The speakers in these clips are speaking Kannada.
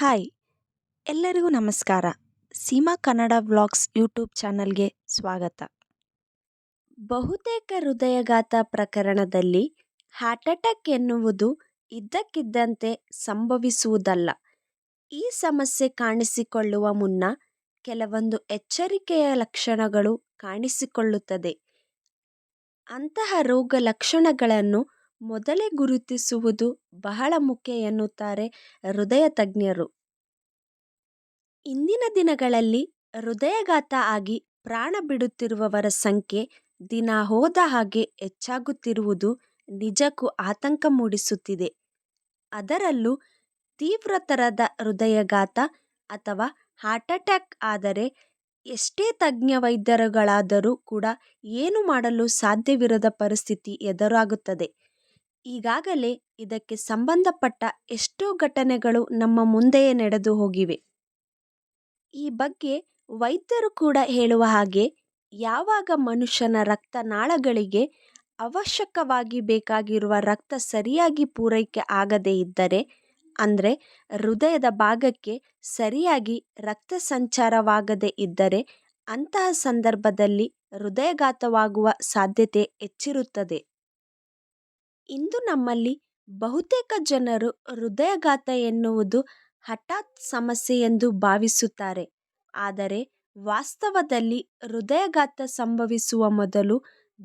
ಹಾಯ್, ಎಲ್ಲರಿಗೂ ನಮಸ್ಕಾರ. ಸೀಮಾ ಕನ್ನಡ ವ್ಲಾಗ್ಸ್ ಯೂಟ್ಯೂಬ್ ಚಾನಲ್ಗೆ ಸ್ವಾಗತ. ಬಹುತೇಕ ಹೃದಯಘಾತ ಪ್ರಕರಣದಲ್ಲಿ ಹಾರ್ಟ್ ಅಟ್ಯಾಕ್ ಎನ್ನುವುದು ಇದ್ದಕ್ಕಿದ್ದಂತೆ ಸಂಭವಿಸುವುದಲ್ಲ. ಈ ಸಮಸ್ಯೆ ಕಾಣಿಸಿಕೊಳ್ಳುವ ಮುನ್ನ ಕೆಲವೊಂದು ಎಚ್ಚರಿಕೆಯ ಲಕ್ಷಣಗಳು ಕಾಣಿಸಿಕೊಳ್ಳುತ್ತದೆ. ಅಂತಹ ರೋಗ ಲಕ್ಷಣಗಳನ್ನು ಮೊದಲೇ ಗುರುತಿಸುವುದು ಬಹಳ ಮುಖ್ಯ ಎನ್ನುತ್ತಾರೆ ಹೃದಯ ತಜ್ಞರು. ಇಂದಿನ ದಿನಗಳಲ್ಲಿ ಹೃದಯಘಾತ ಆಗಿ ಪ್ರಾಣ ಬಿಡುತ್ತಿರುವವರ ಸಂಖ್ಯೆ ದಿನ ಹೋದ ಹಾಗೆ ಹೆಚ್ಚಾಗುತ್ತಿರುವುದು ನಿಜಕ್ಕೂ ಆತಂಕ ಮೂಡಿಸುತ್ತಿದೆ. ಅದರಲ್ಲೂ ತೀವ್ರತರದ ಹೃದಯಘಾತ ಅಥವಾ ಹಾರ್ಟ್ ಅಟ್ಯಾಕ್ ಆದರೆ ಎಷ್ಟೇ ತಜ್ಞ ವೈದ್ಯರುಗಳಾದರೂ ಕೂಡ ಏನು ಮಾಡಲು ಸಾಧ್ಯವಿರದ ಪರಿಸ್ಥಿತಿ ಎದುರಾಗುತ್ತದೆ. ಈಗಾಗಲೇ ಇದಕ್ಕೆ ಸಂಬಂಧಪಟ್ಟ ಎಷ್ಟೋ ಘಟನೆಗಳು ನಮ್ಮ ಮುಂದೆಯೇ ನಡೆದು ಹೋಗಿವೆ. ಈ ಬಗ್ಗೆ ವೈದ್ಯರು ಕೂಡ ಹೇಳುವ ಹಾಗೆ ಯಾವಾಗ ಮನುಷ್ಯನ ರಕ್ತನಾಳಗಳಿಗೆ ಅವಶ್ಯಕವಾಗಿ ಬೇಕಾಗಿರುವ ರಕ್ತ ಸರಿಯಾಗಿ ಪೂರೈಕೆ ಆಗದೇ ಇದ್ದರೆ, ಅಂದರೆ ಹೃದಯದ ಭಾಗಕ್ಕೆ ಸರಿಯಾಗಿ ರಕ್ತ ಸಂಚಾರವಾಗದೇ ಇದ್ದರೆ ಅಂತಹ ಸಂದರ್ಭದಲ್ಲಿ ಹೃದಯಘಾತವಾಗುವ ಸಾಧ್ಯತೆ ಹೆಚ್ಚಿರುತ್ತದೆ. ಇಂದು ನಮ್ಮಲ್ಲಿ ಬಹುತೇಕ ಜನರು ಹೃದಯಘಾತ ಎನ್ನುವುದು ಹಠಾತ್ ಸಮಸ್ಯೆ ಎಂದು ಭಾವಿಸುತ್ತಾರೆ. ಆದರೆ ವಾಸ್ತವದಲ್ಲಿ ಹೃದಯಘಾತ ಸಂಭವಿಸುವ ಮೊದಲು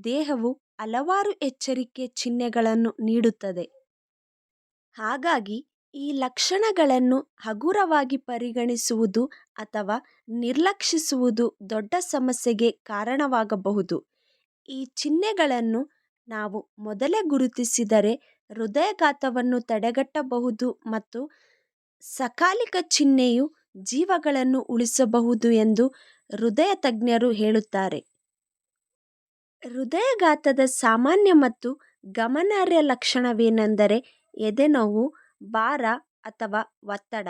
ದೇಹವು ಹಲವಾರು ಎಚ್ಚರಿಕೆ ಚಿಹ್ನೆಗಳನ್ನು ನೀಡುತ್ತದೆ. ಹಾಗಾಗಿ ಈ ಲಕ್ಷಣಗಳನ್ನು ಹಗುರವಾಗಿ ಪರಿಗಣಿಸುವುದು ಅಥವಾ ನಿರ್ಲಕ್ಷಿಸುವುದು ದೊಡ್ಡ ಸಮಸ್ಯೆಗೆ ಕಾರಣವಾಗಬಹುದು. ಈ ಚಿಹ್ನೆಗಳನ್ನು ನಾವು ಮೊದಲೇ ಗುರುತಿಸಿದರೆ ಹೃದಯಘಾತವನ್ನು ತಡೆಗಟ್ಟಬಹುದು ಮತ್ತು ಸಕಾಲಿಕ ಚಿಹ್ನೆಯು ಜೀವಗಳನ್ನು ಉಳಿಸಬಹುದು ಎಂದು ಹೃದಯ ತಜ್ಞರು ಹೇಳುತ್ತಾರೆ. ಹೃದಯಘಾತದ ಸಾಮಾನ್ಯ ಮತ್ತು ಗಮನಾರ್ಹ ಲಕ್ಷಣವೇನೆಂದರೆ ಎದೆನೋವು, ಭಾರ ಅಥವಾ ಒತ್ತಡ.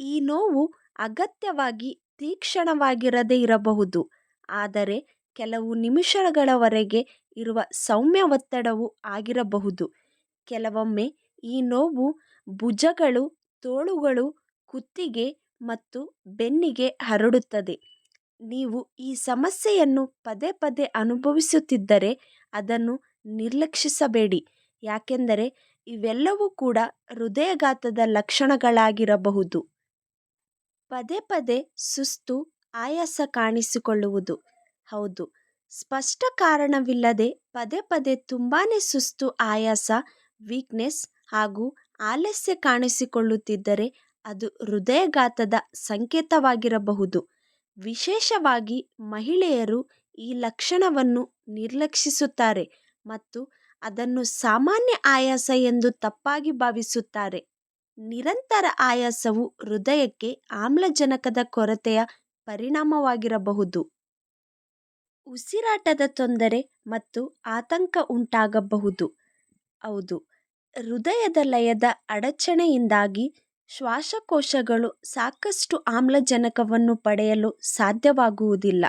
ಈ ನೋವು ಅಗತ್ಯವಾಗಿ ತೀಕ್ಷ್ಣವಾಗಿರದೇ ಇರಬಹುದು. ಆದರೆ ಕೆಲವು ನಿಮಿಷಗಳವರೆಗೆ ಇರುವ ಸೌಮ್ಯ ಒತ್ತಡವು ಆಗಿರಬಹುದು. ಕೆಲವೊಮ್ಮೆ ಈ ನೋವು ಭುಜಗಳು, ತೋಳುಗಳು, ಕುತ್ತಿಗೆ ಮತ್ತು ಬೆನ್ನಿಗೆ ಹರಡುತ್ತದೆ. ನೀವು ಈ ಸಮಸ್ಯೆಯನ್ನು ಪದೇ ಪದೇ ಅನುಭವಿಸುತ್ತಿದ್ದರೆ ಅದನ್ನು ನಿರ್ಲಕ್ಷಿಸಬೇಡಿ. ಯಾಕೆಂದರೆ ಇವೆಲ್ಲವೂ ಕೂಡ ಹೃದಯಘಾತದ ಲಕ್ಷಣಗಳಾಗಿರಬಹುದು. ಪದೇ ಪದೇ ಸುಸ್ತು, ಆಯಾಸ ಕಾಣಿಸಿಕೊಳ್ಳುವುದು. ಹೌದು. ಸ್ಪಷ್ಟ ಕಾರಣವಿಲ್ಲದೆ ಪದೇ ಪದೇ ತುಂಬಾ ಸುಸ್ತು, ಆಯಾಸ ವೀಕ್ನೆಸ್ ಹಾಗೂ ಆಲಸ್ಯ ಕಾಣಿಸಿಕೊಳ್ಳುತ್ತಿದ್ದರೆ ಅದು ಹೃದಯಘಾತದ ಸಂಕೇತವಾಗಿರಬಹುದು. ವಿಶೇಷವಾಗಿ ಮಹಿಳೆಯರು ಈ ಲಕ್ಷಣವನ್ನು ನಿರ್ಲಕ್ಷಿಸುತ್ತಾರೆ ಮತ್ತು ಅದನ್ನು ಸಾಮಾನ್ಯ ಆಯಾಸ ಎಂದು ತಪ್ಪಾಗಿ ಭಾವಿಸುತ್ತಾರೆ. ನಿರಂತರ ಆಯಾಸವು ಹೃದಯಕ್ಕೆ ಆಮ್ಲಜನಕದ ಕೊರತೆಯ ಪರಿಣಾಮವಾಗಿರಬಹುದು. ಉಸಿರಾಟದ ತೊಂದರೆ ಮತ್ತು ಆತಂಕ ಉಂಟಾಗಬಹುದು. ಹೌದು, ಹೃದಯದ ಲಯದ ಅಡಚಣೆಯಿಂದಾಗಿ ಶ್ವಾಸಕೋಶಗಳು ಸಾಕಷ್ಟು ಆಮ್ಲಜನಕವನ್ನು ಪಡೆಯಲು ಸಾಧ್ಯವಾಗುವುದಿಲ್ಲ.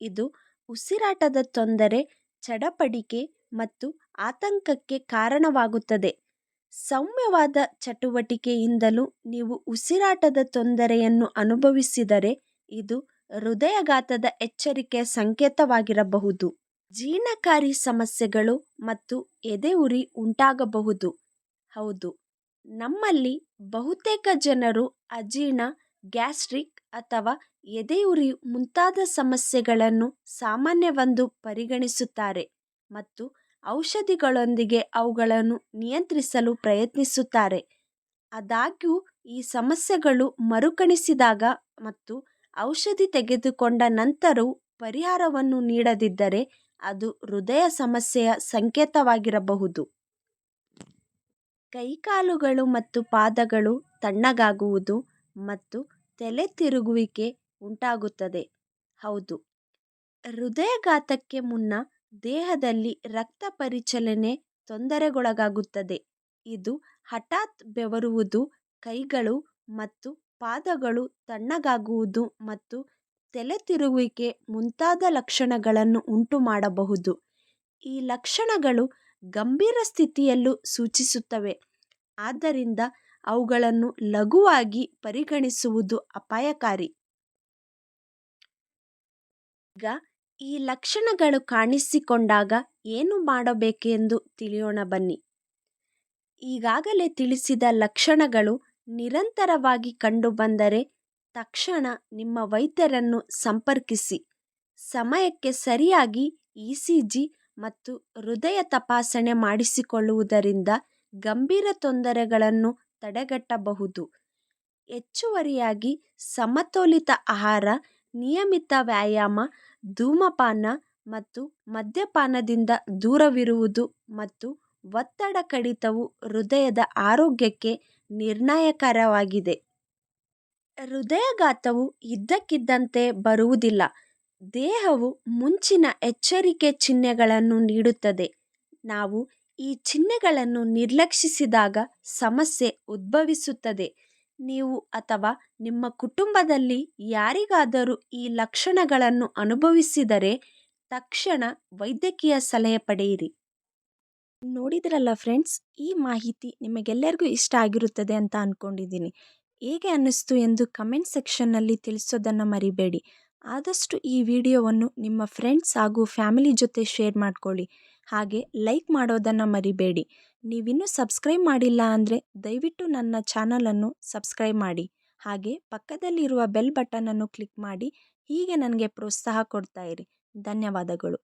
ಇದು ಉಸಿರಾಟದ ತೊಂದರೆ, ಚಡಪಡಿಕೆ ಮತ್ತು ಆತಂಕಕ್ಕೆ ಕಾರಣವಾಗುತ್ತದೆ. ಸೌಮ್ಯವಾದ ಚಟುವಟಿಕೆಯಿಂದಲೂ ನೀವು ಉಸಿರಾಟದ ತೊಂದರೆಯನ್ನು ಅನುಭವಿಸಿದರೆ ಇದು ಹೃದಯಘಾತದ ಎಚ್ಚರಿಕೆಯ ಸಂಕೇತವಾಗಿರಬಹುದು. ಜೀರ್ಣಕಾರಿ ಸಮಸ್ಯೆಗಳು ಮತ್ತು ಎದೆಯುರಿ ಉಂಟಾಗಬಹುದು. ಹೌದು, ನಮ್ಮಲ್ಲಿ ಬಹುತೇಕ ಜನರು ಅಜೀರ್ಣ, ಗ್ಯಾಸ್ಟ್ರಿಕ್ ಅಥವಾ ಎದೆಯುರಿ ಮುಂತಾದ ಸಮಸ್ಯೆಗಳನ್ನು ಸಾಮಾನ್ಯವೆಂದು ಪರಿಗಣಿಸುತ್ತಾರೆ ಮತ್ತು ಔಷಧಿಗಳೊಂದಿಗೆ ಅವುಗಳನ್ನು ನಿಯಂತ್ರಿಸಲು ಪ್ರಯತ್ನಿಸುತ್ತಾರೆ. ಆದಾಗ್ಯೂ, ಈ ಸಮಸ್ಯೆಗಳು ಮರುಕಣಿಸಿದಾಗ ಮತ್ತು ಔಷಧಿ ತೆಗೆದುಕೊಂಡ ನಂತರವೂ ಪರಿಹಾರವನ್ನು ನೀಡದಿದ್ದರೆ ಅದು ಹೃದಯ ಸಮಸ್ಯೆಯ ಸಂಕೇತವಾಗಿರಬಹುದು. ಕೈಕಾಲುಗಳು ಮತ್ತು ಪಾದಗಳು ತಣ್ಣಗಾಗುವುದು ಮತ್ತು ತಲೆ ತಿರುಗುವಿಕೆ ಉಂಟಾಗುತ್ತದೆ. ಹೌದು. ಹೃದಯಘಾತಕ್ಕೆ ಮುನ್ನ ದೇಹದಲ್ಲಿ ರಕ್ತ ಪರಿಚಲನೆ ತೊಂದರೆಗೊಳಗಾಗುತ್ತದೆ. ಇದು ಹಠಾತ್ ಬೆವರುವುದು ಕೈಗಳು ಮತ್ತು ಪಾದಗಳು ತಣ್ಣಗಾಗುವುದು ಮತ್ತು ತಲೆ ತಿರುಗುವಿಕೆ ಮುಂತಾದ ಲಕ್ಷಣಗಳನ್ನು ಉಂಟುಮಾಡಬಹುದು. ಈ ಲಕ್ಷಣಗಳು ಗಂಭೀರ ಸ್ಥಿತಿಯಲ್ಲೂ ಸೂಚಿಸುತ್ತವೆ. ಆದ್ದರಿಂದ ಅವುಗಳನ್ನು ಲಘುವಾಗಿ ಪರಿಗಣಿಸುವುದು ಅಪಾಯಕಾರಿ. ಈಗ ಈ ಲಕ್ಷಣಗಳು ಕಾಣಿಸಿಕೊಂಡಾಗ ಏನು ಮಾಡಬೇಕೆಂದು ತಿಳಿಯೋಣ ಬನ್ನಿ. ಈಗಾಗಲೇ ತಿಳಿಸಿದ ಲಕ್ಷಣಗಳು ನಿರಂತರವಾಗಿ ಕಂಡುಬಂದರೆ ತಕ್ಷಣ ನಿಮ್ಮ ವೈದ್ಯರನ್ನು ಸಂಪರ್ಕಿಸಿ. ಸಮಯಕ್ಕೆ ಸರಿಯಾಗಿ ಇ ಸಿ ಜಿ ಮತ್ತು ಹೃದಯ ತಪಾಸಣೆ ಮಾಡಿಸಿಕೊಳ್ಳುವುದರಿಂದ ಗಂಭೀರ ತೊಂದರೆಗಳನ್ನು ತಡೆಗಟ್ಟಬಹುದು. ಹೆಚ್ಚುವರಿಯಾಗಿ ಸಮತೋಲಿತ ಆಹಾರ, ನಿಯಮಿತ ವ್ಯಾಯಾಮ, ಧೂಮಪಾನ ಮತ್ತು ಮದ್ಯಪಾನದಿಂದ ದೂರವಿರುವುದು ಮತ್ತು ಒತ್ತಡ ಕಡಿತವು ಹೃದಯದ ಆರೋಗ್ಯಕ್ಕೆ ನಿರ್ಣಾಯಕರವಾಗಿದೆ. ಹೃದಯಾಘಾತವು ಇದ್ದಕ್ಕಿದ್ದಂತೆ ಬರುವುದಿಲ್ಲ. ದೇಹವು ಮುಂಚಿನ ಎಚ್ಚರಿಕೆ ಚಿಹ್ನೆಗಳನ್ನು ನೀಡುತ್ತದೆ. ನಾವು ಈ ಚಿಹ್ನೆಗಳನ್ನು ನಿರ್ಲಕ್ಷಿಸಿದಾಗ ಸಮಸ್ಯೆ ಉದ್ಭವಿಸುತ್ತದೆ. ನೀವು ಅಥವಾ ನಿಮ್ಮ ಕುಟುಂಬದಲ್ಲಿ ಯಾರಿಗಾದರೂ ಈ ಲಕ್ಷಣಗಳನ್ನು ಅನುಭವಿಸಿದರೆ ತಕ್ಷಣ ವೈದ್ಯಕೀಯ ಸಲಹೆ ಪಡೆಯಿರಿ. ನೋಡಿದ್ರಲ್ಲ ಫ್ರೆಂಡ್ಸ್, ಈ ಮಾಹಿತಿ ನಿಮಗೆಲ್ಲರಿಗೂ ಇಷ್ಟ ಆಗಿರುತ್ತದೆ ಅಂತ ಅಂದ್ಕೊಂಡಿದ್ದೀನಿ ಹೇಗೆ ಅನ್ನಿಸ್ತು ಎಂದು ಕಮೆಂಟ್ ಸೆಕ್ಷನ್ನಲ್ಲಿ ತಿಳಿಸೋದನ್ನು ಮರಿಬೇಡಿ. ಆದಷ್ಟು ಈ ವಿಡಿಯೋವನ್ನು ನಿಮ್ಮ ಫ್ರೆಂಡ್ಸ್ ಹಾಗೂ ಫ್ಯಾಮಿಲಿ ಜೊತೆ ಶೇರ್ ಮಾಡಿಕೊಳ್ಳಿ. ಹಾಗೆ ಲೈಕ್ ಮಾಡೋದನ್ನು ಮರಿಬೇಡಿ. ನೀವಿನ್ನೂ ಸಬ್ಸ್ಕ್ರೈಬ್ ಮಾಡಿಲ್ಲ ಅಂದರೆ ದಯವಿಟ್ಟು ನನ್ನ ಚಾನಲನ್ನು ಸಬ್ಸ್ಕ್ರೈಬ್ ಮಾಡಿ. ಹಾಗೆ ಪಕ್ಕದಲ್ಲಿರುವ ಬೆಲ್ ಬಟನನ್ನು ಕ್ಲಿಕ್ ಮಾಡಿ. ಹೀಗೆ ನನಗೆ ಪ್ರೋತ್ಸಾಹ ಕೊಡ್ತಾ ಧನ್ಯವಾದಗಳು.